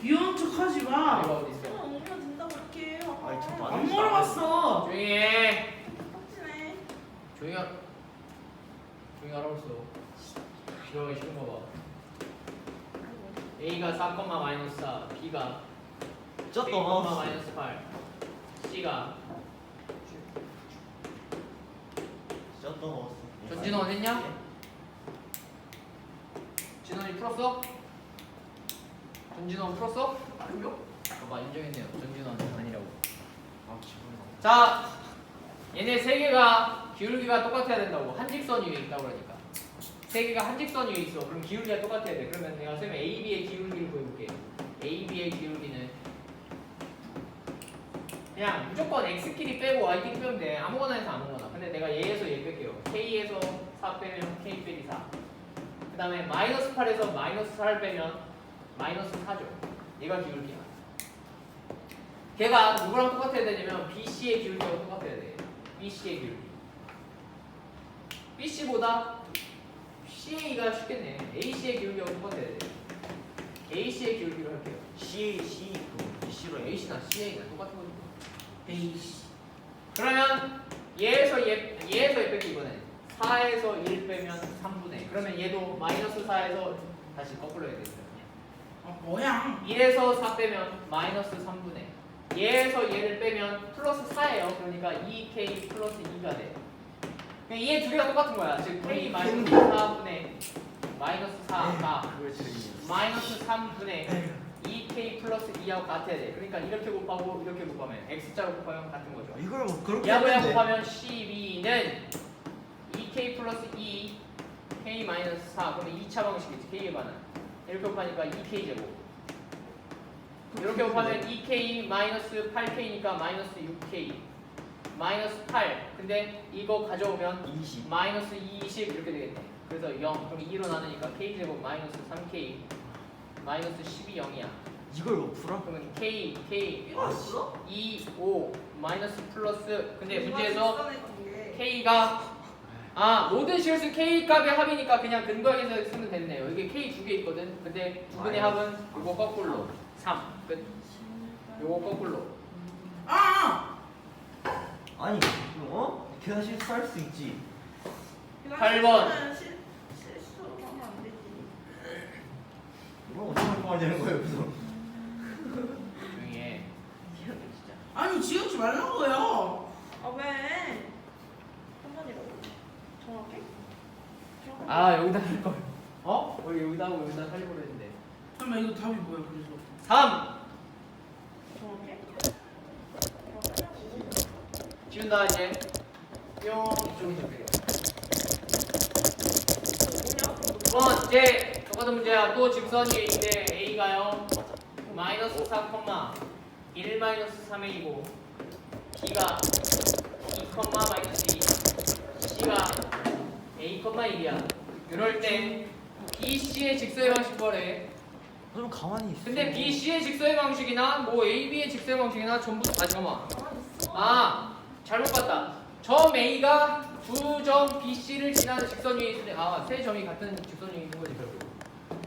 귀여운 척 하지 마. 이거 어디 있어? 오면 된다고 이렇게 해요. 아니, 저안 물어봤어. 조용히 해. 빡치네. 조용히 하. 조용히 하라고 했어. 싫어하기 싫은 거 봐. A가 4, 마이너스 4, B가 저 8, 또 마이너스 8, C가 먹었어. 전진원 했냐? 진원이 풀었어? 전진원 풀었어? 아니요. 봐봐 인정했네요. 전진원 아니라고. 아 나. 자, 얘네 세 개가 기울기가 똑같아야 된다고 한 직선 위에 있다고 그러니까 세 개가 한 직선 위에 있어. 그럼 기울기가 똑같아야 돼. 그러면 내가 쌤 A, B의 기울기를 구해볼게. A, B의 기울기는 그냥 무조건 X끼리 빼고 Y끼리 빼면 돼. 아무거나 해서 아무거나. 근데 내가 얘에서 얘 뺄게요. K에서 4 빼면 K 빼기 4. 그 다음에 마이너스 8에서 마이너스 4를 빼면 마이너스 4죠. 얘가 기울기야. 걔가 누구랑 똑같아야 되냐면 BC의 기울기하고 똑같아야 돼. BC의 기울기. BC보다 CA가 쉽겠네. AC의 기울기하고 똑같아야 돼. AC의 기울기로 할게요. C C 그 C로 A. AC나 CA나 똑같은. 뭐. 에이씨. 그러면 얘에서 얘, 얘에서 얘 뺄게 이번에 4에서 1 빼면 3분의 그러면 얘도 마이너스 4에서 다시 거꾸로 해야 되겠다. 아 뭐야? 1에서 4 빼면 마이너스 3분의 얘에서 얘를 빼면 플러스 4예요. 그러니까 2k 플러스 2가 돼. 그냥 얘 두 개가 똑같은 거야. 즉 k 마이너스 4분의 마이너스 4가 그걸 제일 마이너스 3분의 2k 플러스 2하고 같아야 돼. 그러니까 이렇게 곱하고 이렇게 곱하면 x자로 곱하면 같은 거죠. 이걸 뭐 그렇게 했는데. 곱하면 12는 2k 플러스 2 k 마이너스 4 그러면 2차 방식이지 k에 반은 이렇게 곱하니까 2k 제곱 이렇게 곱하면 2k 마이너스 8k니까 마이너스 6k 마이너스 8 근데 이거 가져오면 20. 마이너스 20 이렇게 되겠네 그래서 0 그럼 2로 나누니까 k 제곱 마이너스 3k 마이너스 12 0이야 이걸 뭐 풀어? 그러면 k k 이거 없어? 2 5 마이너스 플러스 근데 문제에서. K가 아 모든 실수 K 값의 합이니까 그냥 근거에서 쓰면 됐네요. 이게 K 두 개 있거든. 근데 두 분의 합은 이거 거꾸로 3. 끝. 요거 거꾸로. 아. 아니 어? 계산 실수할 수 있지. 비싼 팔 번. 실수는 실- 실수하면 안 되지. 이걸 어떻게 되는 거야 여기서. 조용히 해. 진짜. 아니 지우지 말라고요. 아 왜? 한 번이라고. 정확해? 정확해? 아 여기다 할 걸. 어? 왜 여기다 하고 여기다 살려고 그랬는데. 잠깐만 이거 답이 뭐야 그래서? 3. 정확해? 지운다 이제. 뿅 이쪽이 적혀요. 두 번째 똑같은 문제야. 또 직선 위에 있는데 A가요. 마이너스 4, 1 마이너스 3A이고 B가 2, 마이너스 2 C가 A, 1이야. 이럴 때 BC의 직선의 방식 뭐래? 좀 가만히 있어. 근데 BC의 직선의 방식이나 뭐 AB의 직선의 방식이나 전부 아 잠깐만 아 잘못 봤다 점 A가 두 점 BC를 지나는 직선 위에 있는데 아세 점이 같은 직선 위에 있는 거지 결국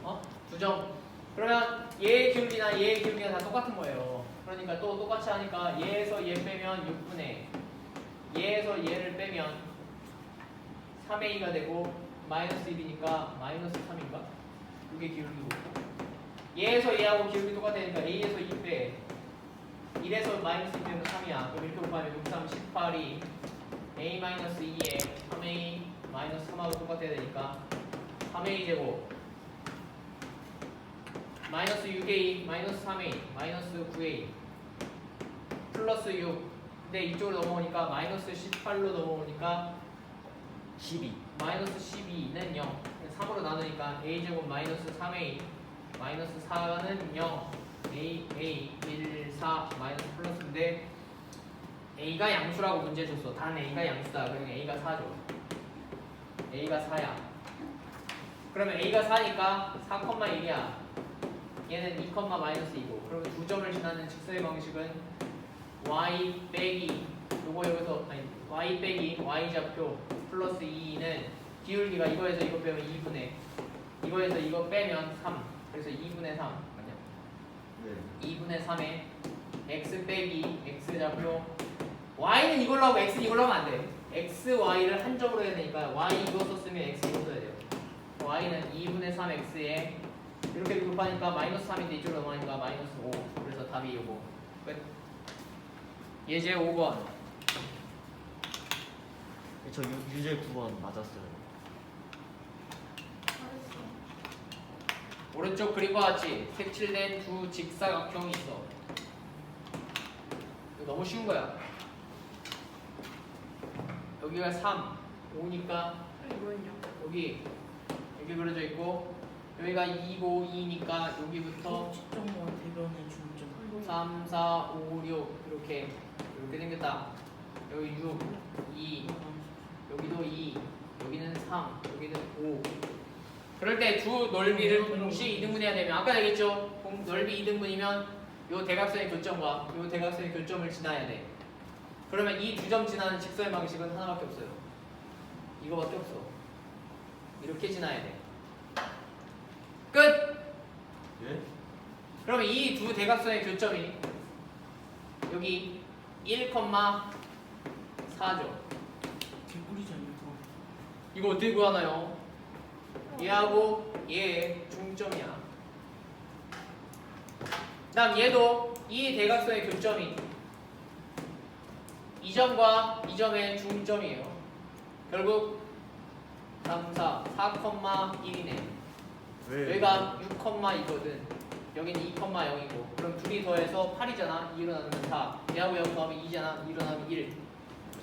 어? 두 점 그러면 얘의 기울기나 얘의 기울기가 다 똑같은 거예요 그러니까 또 똑같이 하니까 얘에서 얘 빼면 6분의 얘에서 얘를 빼면 3A가 되고 마이너스 1이니까 마이너스 3인가? 그게 기울기고 얘에서 얘하고 기울기 똑같으니까 A에서 2 빼. 1에서 마이너스 2 빼면 3이야. 그럼 이렇게 곱하면 6, 3, 18이 A 마이너스 2에 3A 마이너스 3하고 똑같아야 되니까 3A 제곱 마이너스 6A 마이너스 3A 마이너스 9A 플러스 6 근데 이쪽으로 넘어오니까 마이너스 18로 넘어오니까 12. 마이너스 12는 0 3으로 나누니까 A 제곱 마이너스 3A 마이너스 4는 0 A A 1 4 마이너스 플러스인데 A가 양수라고 문제 줬어. 단 A가 양수다. 그러면 A가 4죠. A가 4야. 그러면 A가 4니까 4,1이야. 얘는 2, 마이너스 2고. 그러면 두 점을 지나는 직선의 방식은 y 빼기. 요거 여기서 아니 y 빼기 y 좌표 플러스 2는 기울기가 이거에서 이거 빼면 2분의 이거에서 이거 빼면 3 그래서 2분의 3 맞냐? 네. 2분의 3에 x 빼기 x 잡고 y는 이걸로 하고 x는 이걸로 하면 안 돼. x, y를 한적으로 해야 되니까 y 이거 썼으면 x 이거 써야 돼요. y는 2분의 3x에 이렇게 곱하니까 마이너스 3인데 이쪽으로 넘어가니까 마이너스 5. 그래서 답이 이거. 끝. 예제 5번. 저 유, 유제 9번 맞았어요. 오른쪽 그림과 같이 색칠된 두 직사각형이 있어. 이거 너무 쉬운 거야. 여기가 3, 5니까 이게 뭐였냐? 여기 여기 그려져 있고 여기가 2고 2니까 여기부터 대변의 중점 3, 4, 5, 6 이렇게 이렇게 생겼다. 여기 6, 2, 여기도 2, 여기는 3, 여기는 5. 그럴 때 두 넓이를 동시에 이등분해야 되면 아까 얘기했죠. 공- 넓이 이등분이면 요 대각선의 교점과 요 대각선의 교점을 지나야 돼. 그러면 이 두 점 지나는 직선의 방식은 하나밖에 없어요. 이거밖에 없어. 이렇게 지나야 돼. 끝. 예? 그러면 이 두 대각선의 교점이 여기 1,4죠. 이거 어떻게 구하나요? 얘하고 얘의 중점이야. 그다음 얘도 이 대각선의 교점이 이 점과 이 점의 중점이에요. 결국 3, 4, 4,1이네. 왜? 여기가 6,2거든. 여기는 2,0이고. 그럼 둘이 더해서 8이잖아. 2로 나누면 4. 얘하고 0 더하면 2잖아. 2로 나누면 1.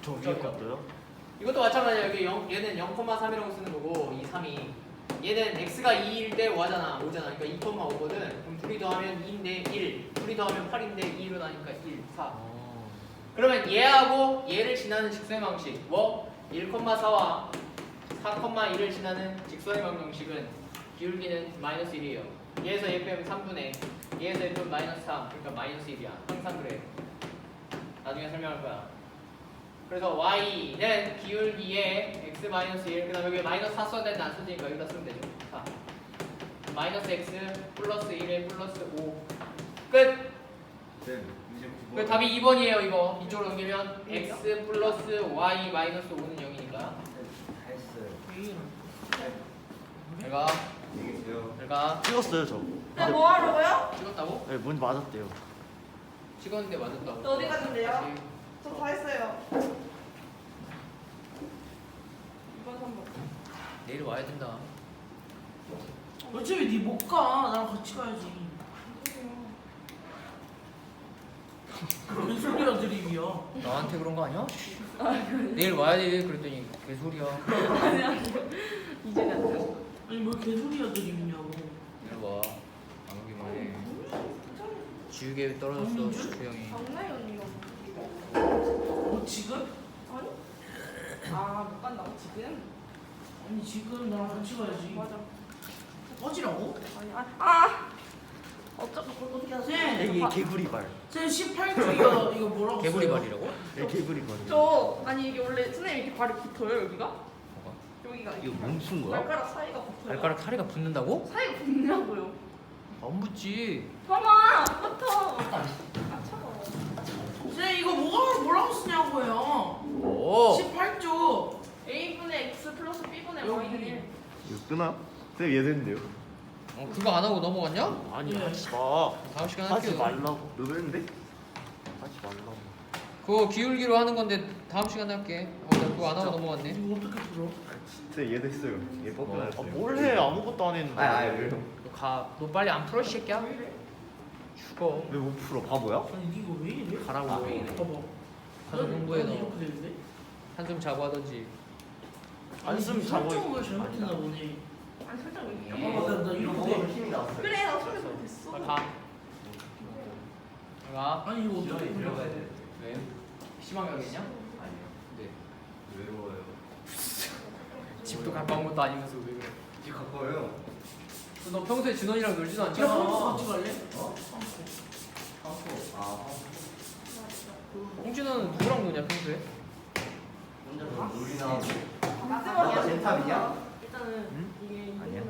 저 위에 것도요? 이것도 마찬가지야. 여기 0, 얘는 0,3이라고 쓰는 거고 이 3이 얘는 x가 2일 때 5잖아. 5잖아. 그러니까 2,5거든. 그럼 둘이 더하면 2인데 1. 둘이 더하면 8인데 2로 나니까 1, 4. 어. 그러면 얘하고 얘를 지나는 직선의 방식 뭐 1,4와 4,1을 지나는 직선의 방정식은 기울기는 마이너스 1이에요. 얘에서 얘 빼면 3분의 얘에서 얘 빼면 마이너스 3 그러니까 마이너스 1이야. 항상 그래. 나중에 설명할 거야. 그래서 y는 기울기에 x 마이너스 1 그 다음 여기 마이너스 4 써야 되는데 안 써지니까 여기다 쓰면 되죠. 4 마이너스 x 플러스 1에 플러스 5 끝! 네. 유제 9번. 그 답이 2번이에요 이거 이쪽으로 넘기면 x 플러스 y 마이너스 5는 0이니까 다 했어요. 왜 이런 내가 얘기해요. 찍었어요 저. 네, 뭐 하려고요? 찍었다고? 네, 뭔지 맞았대요. 찍었는데 맞았다고 저 어디 갔는데요? 다시. 저 다 했어요. 이번 3번. 내일 와야 된다. 어차피 니 못 가. 나랑 같이 가야지. 무슨 소리야 드립이야? 나한테 그런 거 아니야? 내일 와야 돼. 그랬더니 개소리야. 이제는 안 돼. 아니 뭐 개소리야 드립이냐고. 내일 와 안 오기만 해. 지우개 떨어졌어 정민준? 주영이. 장나이 언니가 뭐 지금? 아니? 아, 못 간다고 지금? 아니 지금 나랑 같이 가야지 맞아. 꺼지라고? 아니, 아, 아! 어쩌고 그걸 어떻게 하세요? 이게 개구리 발. 쌤 18주기가 이거 뭐라고 개구리 써요? 발이라고? 네, 개구리 발. 저 아니 이게 원래 선생님 이렇게 발이 붙어요 여기가? 뭐가? 여기가 이거 멈춘 거야? 발가락 사이가 붙어요. 발가락 사리가 붙는다고? 사이가 붙냐고요? 안 붙지 봐봐 붙어. 아 차가워. 쌤 이거 뭐가 뭐라고 쓰냐고요 오 18조 a분의 x 플러스 b분의 여기. y는 1. 이거 끄나? 쌤 얘된데요. 어, 그거 안 하고 넘어갔냐? 아니 예. 하지 마. 다음 시간 하지 할게요 말라고. 너도 했는데? 하지 말라고. 그거 기울기로 하는 건데 다음 시간에 할게. 어, 나 그거 안 하고 넘어갔네. 이거 어떻게 풀어? 쌤 얘됐어요. 얘 뭐, 뻑뻑했어요. 아, 뭘 해? 아무것도 안 했는데. 아, 아, 왜요? 너 가. 너 빨리 안 풀어, 이 새끼야? 죽어. 왜 못 풀어? 바보야? 아니 이거 왜 이래? 가라고. 아, 왜 이래? 봐봐 가서 공부해 너. 이렇게 되는데? 한숨 자고 하던지. 한숨 자고 설정을 잘못했나 보네 아니 살짝. 아, 나, 나 이렇게 돼 힘이 났어요. 그래 나 처음에 됐어. 빨리 가. 가. 아니 이거 어떻게 풀어? 왜? 심하게 하겠냐? 아니요. 네. 외로워요. 집도 가까운 것도 아니면서 왜 그래? 집 가까워요. 너 평소에 진원이랑 놀지도 야 않잖아. 프랑스 같이 갈래? 어? 아, 홍진호는 누구랑 노냐 평소에? 혼자서 놀이나. 마지 막이야. 젠탑이냐? 일단은 응? 이게 아니야.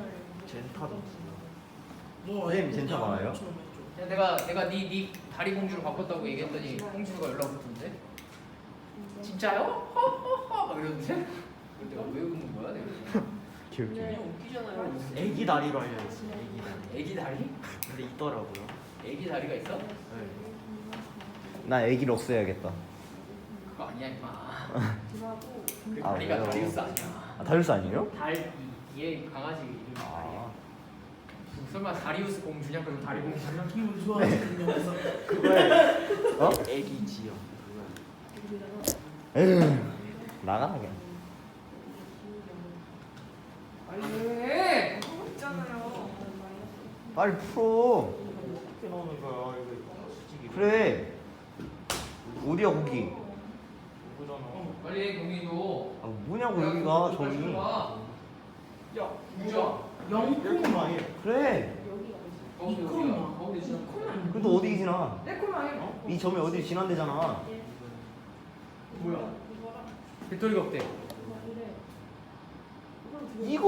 쌤 진짜 많아요? 처음 했죠. 야, 내가 내가 네, 네 다리 공주로 바꿨다고 얘기했더니 공주가 연락 오던데 진짜요? 허허허 막 이러는데 내가 왜 웃는 거야 내가 기억이 좀. 그냥 웃기잖아요 애기 다리로 알려졌어. 애기 다리. 애기 다리? 근데 있더라고요. 애기 다리가 있어? 네. 나 애기를 없애야겠다. 그거 아니야 임마 그 아, 다리가 왜요? 다리우스 아니야 아, 다리우스 아니에요? 달얘 강아지 이름이 다리야 아. 설마 다리우스 공주냐 그럼 다리 공주냐 기분 좋아하시는 영상. 그거에 어? 애기 지영. 에휴. 나가라 그냥. 빨리 해 있잖아요. 빨리 풀어. 어떻게 나오는 거야 이거 솔직히. 그래. 어디야 거기? 그거잖아. 빨리 해 경민이도 아 뭐냐고 여기가 저기. 야 유자 영콩 아니에요. 그래. 거기 이코마. 거기 그래도 어디 지나? 내코만 해이 점이 어디 지난대잖아. 뭐야 배터리가 없대 이거